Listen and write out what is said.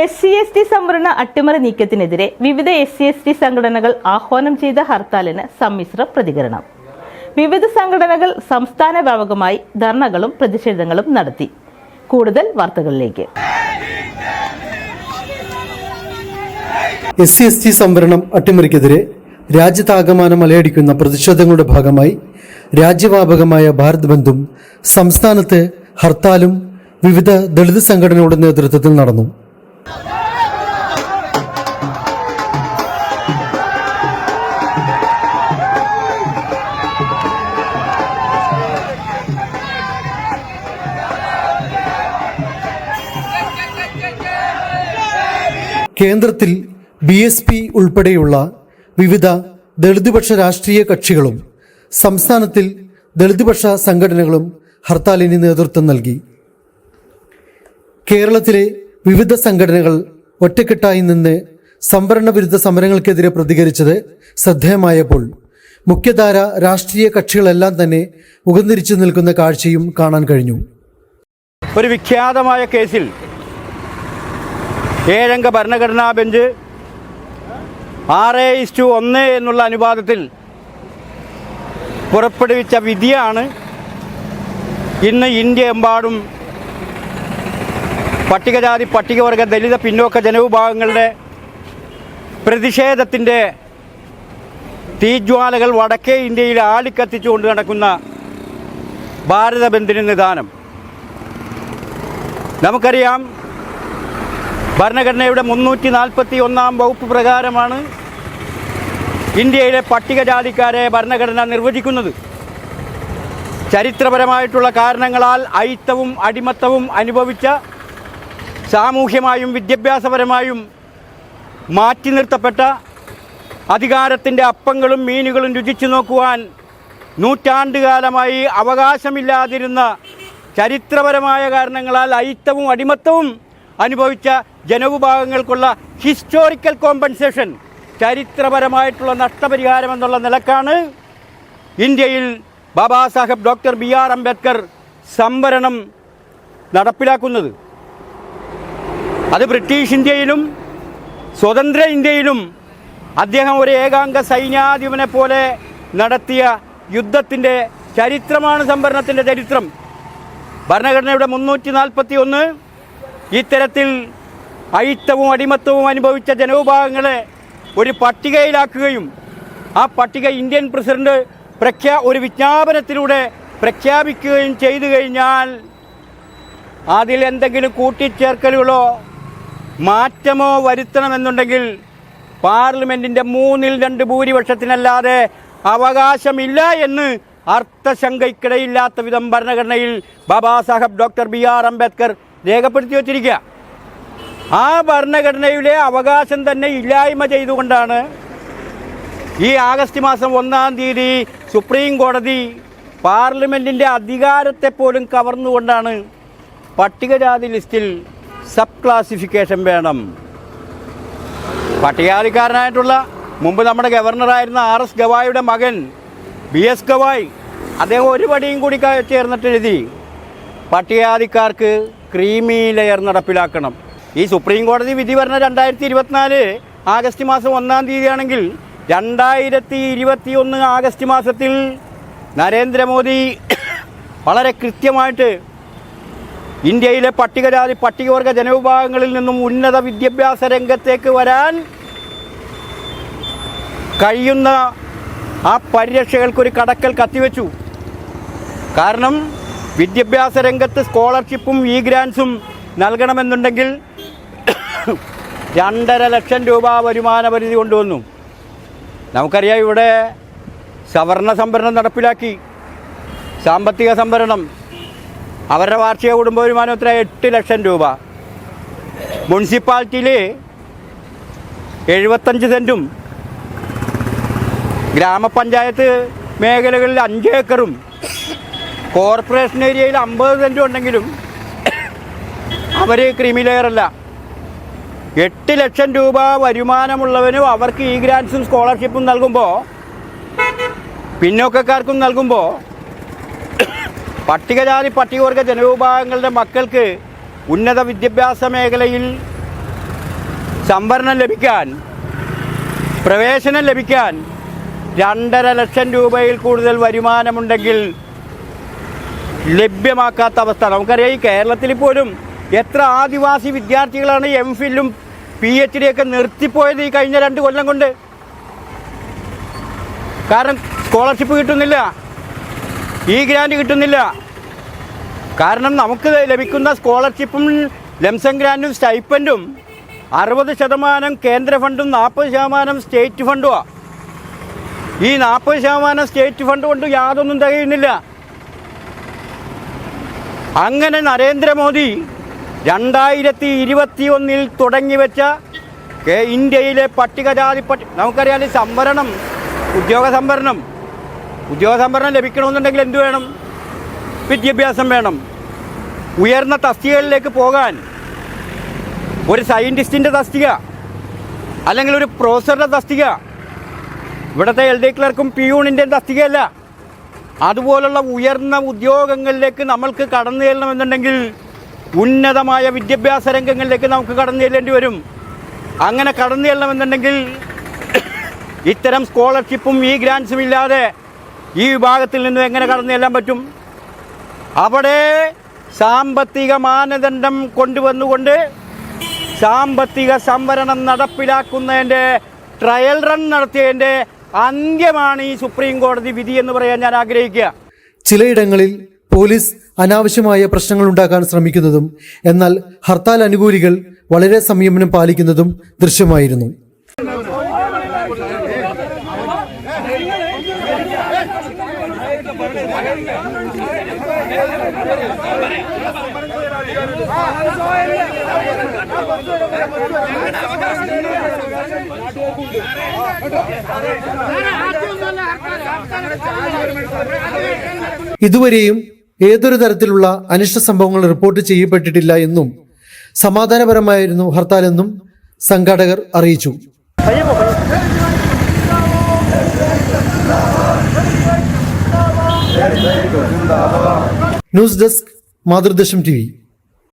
S C S T സംവരണ അട്ടിമറി നീക്കത്തിനെതിരെ വിവിധ എസ് സി എസ് ടി സംഘടനകൾ ആഹ്വാനം ചെയ്ത ഹർത്താലിന് സമ്മിശ്ര പ്രതികരണം. വിവിധ സംഘടനകൾ സംസ്ഥാന വ്യാപകമായി ധർണകളും പ്രതിഷേധങ്ങളും നടത്തി. കൂടുതൽ വാർത്തകളിലേക്ക്. എസ് സി എസ് ടി സംവരണം അട്ടിമറിക്കെതിരെ രാജ്യത്താകമാനം അലയടിക്കുന്ന പ്രതിഷേധങ്ങളുടെ ഭാഗമായി രാജ്യവ്യാപകമായ ഭാരത് ബന്ധും സംസ്ഥാനത്ത് ഹർത്താലും വിവിധ ദളിത് സംഘടനകളുടെ നേതൃത്വത്തിൽ നടന്നു. കേന്ദ്രത്തിൽ ബി എസ് പി ഉൾപ്പെടെയുള്ള വിവിധ ദളിതുപക്ഷ രാഷ്ട്രീയ കക്ഷികളും സംസ്ഥാനത്തിൽ ദളിതുപക്ഷ സംഘടനകളും ഹർത്താലിന് നേതൃത്വം നൽകി. കേരളത്തിലെ വിവിധ സംഘടനകൾ ഒറ്റക്കെട്ടായി നിന്ന് സംവരണ വിരുദ്ധ സമരങ്ങൾക്കെതിരെ പ്രതികരിച്ചത് ശ്രദ്ധേയമായപ്പോൾ മുഖ്യധാര രാഷ്ട്രീയ കക്ഷികളെല്ലാം തന്നെ ഉകന്നിരിച്ചു നിൽക്കുന്ന കാഴ്ചയും കാണാൻ കഴിഞ്ഞു. ഒരു വിഖ്യാതമായ കേസിൽ ഏഴംഗ ഭരണഘടനാ ബെഞ്ച് ആറ് ഇസ്റ്റു ഒന്ന് എന്നുള്ള അനുപാതത്തിൽ പുറപ്പെടുവിച്ച വിധിയാണ് ഇന്ന് ഇന്ത്യ എമ്പാടും പട്ടികജാതി പട്ടികവർഗ ദലിത പിന്നോക്ക ജനവിഭാഗങ്ങളുടെ പ്രതിഷേധത്തിന്റെ തീജ്വാലകൾ വടക്കേ ഇന്ത്യയിൽ ആളിക്കത്തിച്ചുകൊണ്ട് നടക്കുന്ന ഭാരത ബന്ദിന് നിദാനം. നമുക്കറിയാം ഭരണഘടനയുടെ മുന്നൂറ്റി നാൽപ്പത്തി ഒന്നാം വകുപ്പ് പ്രകാരമാണ് ഇന്ത്യയിലെ പട്ടികജാതിക്കാരെ ഭരണഘടന നിർവചിക്കുന്നത്. ചരിത്രപരമായിട്ടുള്ള കാരണങ്ങളാൽ അയിത്തവും അടിമത്തവും അനുഭവിച്ച സാമൂഹ്യമായും വിദ്യാഭ്യാസപരമായും മാറ്റി നിർത്തപ്പെട്ട അധികാരത്തിന്റെ അപ്പങ്ങളും മീനുകളും രുചിച്ചു നോക്കുവാൻ നൂറ്റാണ്ടുകാലമായി അവകാശമില്ലാതിരുന്ന ചരിത്രപരമായ കാരണങ്ങളാൽ അയിത്തവും അടിമത്തവും അനുഭവിച്ച ജനവിഭാഗങ്ങൾക്കുള്ള ഹിസ്റ്റോറിക്കൽ കോമ്പൻസേഷൻ ചരിത്രപരമായിട്ടുള്ള നഷ്ടപരിഹാരം എന്നുള്ള നിലക്കാണ് ഇന്ത്യയിൽ Baba Saheb doctor B R Ambedkar സംവരണം നടപ്പിലാക്കുന്നത്. അത് ബ്രിട്ടീഷ് ഇന്ത്യയിലും സ്വതന്ത്ര ഇന്ത്യയിലും അദ്ദേഹം ഒരു ഏകാംഗ സൈന്യാധിപനെ പോലെ നടത്തിയ യുദ്ധത്തിന്റെ ചരിത്രമാണ് സംഭരണത്തിന്റെ ചരിത്രം. ഭരണഘടനയുടെ മുന്നൂറ്റി നാൽപ്പത്തി ഒന്ന് ഇത്തരത്തിൽ അയിത്തവും അടിമത്തവും അനുഭവിച്ച ജനവിഭാഗങ്ങളെ ഒരു പട്ടികയിലാക്കുകയും ആ പട്ടിക ഇന്ത്യൻ പ്രസിഡന്റ് പ്രഖ്യാ ഒരു വിജ്ഞാപനത്തിലൂടെ പ്രഖ്യാപിക്കുകയും ചെയ്തു കഴിഞ്ഞാൽ അതിൽ എന്തെങ്കിലും കൂട്ടിച്ചേർക്കലുകളോ മാറ്റമോ വരുത്തണമെന്നുണ്ടെങ്കിൽ പാർലമെന്റിന്റെ മൂന്നിൽ രണ്ട് ഭൂരിപക്ഷത്തിനല്ലാതെ അവകാശമില്ല എന്ന് അർത്ഥശങ്കയ്ക്കിടയില്ലാത്ത വിധം ഭരണഘടനയിൽ Baba Saheb doctor B R Ambedkar രേഖപ്പെടുത്തി വച്ചിരിക്കുക. ആ ഭരണഘടനയിലെ അവകാശം തന്നെ ഇല്ലായ്മ ചെയ്തുകൊണ്ടാണ് ഈ ആഗസ്റ്റ് മാസം ഒന്നാം തീയതി സുപ്രീം കോടതി പാർലമെന്റിന്റെ അധികാരത്തെ പോലും കവർന്നുകൊണ്ടാണ് പട്ടികജാതി ലിസ്റ്റിൽ സബ് ക്ലാസിഫിക്കേഷൻ വേണം. പട്ടികാലിക്കാരനായിട്ടുള്ള മുമ്പ് നമ്മുടെ ഗവർണറായിരുന്ന ആർ എസ് ഗവായിയുടെ മകൻ ബി എസ് ഗവായ് അദ്ദേഹം ഒരു പടിയും കൂടി ചേർന്നിട്ട് എഴുതി. പട്ടികജാതിക്കാർക്ക് ക്രീമി ലെയർ നടപ്പിലാക്കണം. ഈ സുപ്രീം കോടതി വിധി പറഞ്ഞ രണ്ടായിരത്തി ഇരുപത്തിനാല് ആഗസ്റ്റ് മാസം ഒന്നാം തീയതിയാണെങ്കിൽ രണ്ടായിരത്തി ഇരുപത്തി ഒന്ന് ആഗസ്റ്റ് മാസത്തിൽ നരേന്ദ്രമോദി വളരെ കൃത്യമായിട്ട് ഇന്ത്യയിലെ പട്ടികജാതി പട്ടികവർഗ ജനവിഭാഗങ്ങളിൽ നിന്നും ഉന്നത വിദ്യാഭ്യാസ രംഗത്തേക്ക് വരാൻ കഴിയുന്ന ആ പരിരക്ഷകൾക്കൊരു കടക്കൽ കത്തിവെച്ചു. കാരണം വിദ്യാഭ്യാസ രംഗത്ത് സ്കോളർഷിപ്പും ഇ ഗ്രാൻസും നൽകണമെന്നുണ്ടെങ്കിൽ രണ്ടര ലക്ഷം രൂപ വരുമാന പരിധി കൊണ്ടുവന്നു. നമുക്കറിയാം ഇവിടെ സവർണ സംവരണം നടപ്പിലാക്കി. സാമ്പത്തിക സംവരണം അവരുടെ വാർഷിക കുടുംബ വരുമാനം എത്ര എട്ട് ലക്ഷം രൂപ. മുനിസിപ്പാലിറ്റിയിൽ എഴുപത്തഞ്ച് സെന്റും ഗ്രാമപഞ്ചായത്ത് മേഖലകളിൽ അഞ്ച് ഏക്കറും കോർപ്പറേഷൻ ഏരിയയിൽ അമ്പത് സെന്റും ഉണ്ടെങ്കിലും അവർ ക്രിമിലെയറല്ല എട്ട് ലക്ഷം രൂപ വരുമാനമുള്ളവനും അവർക്ക് ഈ ഗ്രാൻസും സ്കോളർഷിപ്പും നൽകുമ്പോൾ പിന്നോക്കക്കാർക്കും നൽകുമ്പോൾ പട്ടികജാതി പട്ടികവർഗ ജനവിഭാഗങ്ങളുടെ മക്കൾക്ക് ഉന്നത വിദ്യാഭ്യാസ മേഖലയിൽ സംവരണം ലഭിക്കാൻ പ്രവേശനം ലഭിക്കാൻ രണ്ടര ലക്ഷം രൂപയിൽ കൂടുതൽ വരുമാനമുണ്ടെങ്കിൽ ലഭ്യമാക്കാത്ത അവസ്ഥ. നമുക്കറിയാം ഈ കേരളത്തിൽ പോലും എത്ര ആദിവാസി വിദ്യാർത്ഥികളാണ് എം ഫില്ലും പി എച്ച് ഡി ഒക്കെ നിർത്തിപ്പോയത് ഈ കഴിഞ്ഞ രണ്ട് കൊല്ലം കൊണ്ട്. കാരണം സ്കോളർഷിപ്പ് കിട്ടുന്നില്ല. ഈ ഗ്രാൻഡ് കിട്ടുന്നില്ല. കാരണം നമുക്ക് ലഭിക്കുന്ന സ്കോളർഷിപ്പും ലംസം ഗ്രാൻഡും സ്റ്റൈപ്പന്റും അറുപത് ശതമാനം കേന്ദ്ര ഫണ്ടും നാൽപ്പത് ശതമാനം സ്റ്റേറ്റ് ഫണ്ടുമാണ് ഈ നാൽപ്പത് ശതമാനം സ്റ്റേറ്റ് ഫണ്ട് കൊണ്ട് യാതൊന്നും തികയുന്നില്ല. അങ്ങനെ നരേന്ദ്രമോദി രണ്ടായിരത്തി ഇരുപത്തി ഒന്നിൽ തുടങ്ങി വെച്ച ഇന്ത്യയിലെ പട്ടികജാതി പട്ടി നമുക്കറിയാം സംവരണം ഉദ്യോഗ സംവരണം. ഉദ്യോഗ സംവരണം ലഭിക്കണമെന്നുണ്ടെങ്കിൽ എന്തു വേണം? വിദ്യാഭ്യാസം വേണം. ഉയർന്ന തസ്തികകളിലേക്ക് പോകാൻ ഒരു സയന്റിസ്റ്റിന്റെ തസ്തിക അല്ലെങ്കിൽ ഒരു പ്രൊഫസറുടെ തസ്തിക ഇവിടുത്തെ എൽ ഡി ക്ലർക്കും പിയൂണിന്റെ തസ്തികയല്ല. അതുപോലുള്ള ഉയർന്ന ഉദ്യോഗങ്ങളിലേക്ക് നമ്മൾക്ക് കടന്നു ചെല്ലണമെന്നുണ്ടെങ്കിൽ ഉന്നതമായ വിദ്യാഭ്യാസ രംഗങ്ങളിലേക്ക് നമുക്ക് കടന്നു ചെല്ലേണ്ടി വരും. അങ്ങനെ കടന്നു ചെല്ലണമെന്നുണ്ടെങ്കിൽ ഇത്തരം സ്കോളർഷിപ്പും ഈ ഗ്രാൻസും ഇല്ലാതെ ഈ വിഭാഗത്തിൽ നിന്നും എങ്ങനെ കടന്നു ചെല്ലാൻ പറ്റും? അവിടെ സാമ്പത്തിക മാനദണ്ഡം കൊണ്ടുവന്നുകൊണ്ട് സാമ്പത്തിക സംവരണം നടപ്പിലാക്കുന്നതിന്റെ ട്രയൽ റൺ നടത്തിയതിന്റെ അന്ത്യമാണ് ഈ സുപ്രീം കോടതി വിധി എന്ന് പറയാൻ ഞാൻ ആഗ്രഹിക്കുക. ചിലയിടങ്ങളിൽ പോലീസ് അനാവശ്യമായ പ്രശ്നങ്ങൾ ഉണ്ടാക്കാൻ ശ്രമിക്കുന്നതും എന്നാൽ ഹർത്താൽ അനുകൂലികൾ വളരെ സംയമനം പാലിക്കുന്നതും ദൃശ്യമായിരുന്നു. ഇതുവരെയും ഏതൊരു തരത്തിലുള്ള അനിഷ്ട സംഭവങ്ങൾ റിപ്പോർട്ട് ചെയ്യപ്പെട്ടിട്ടില്ല എന്നും സമാധാനപരമായിരുന്നു ഹർത്താലെന്നും സംഘാടകർ അറിയിച്ചു. News desk മാതൃദശം T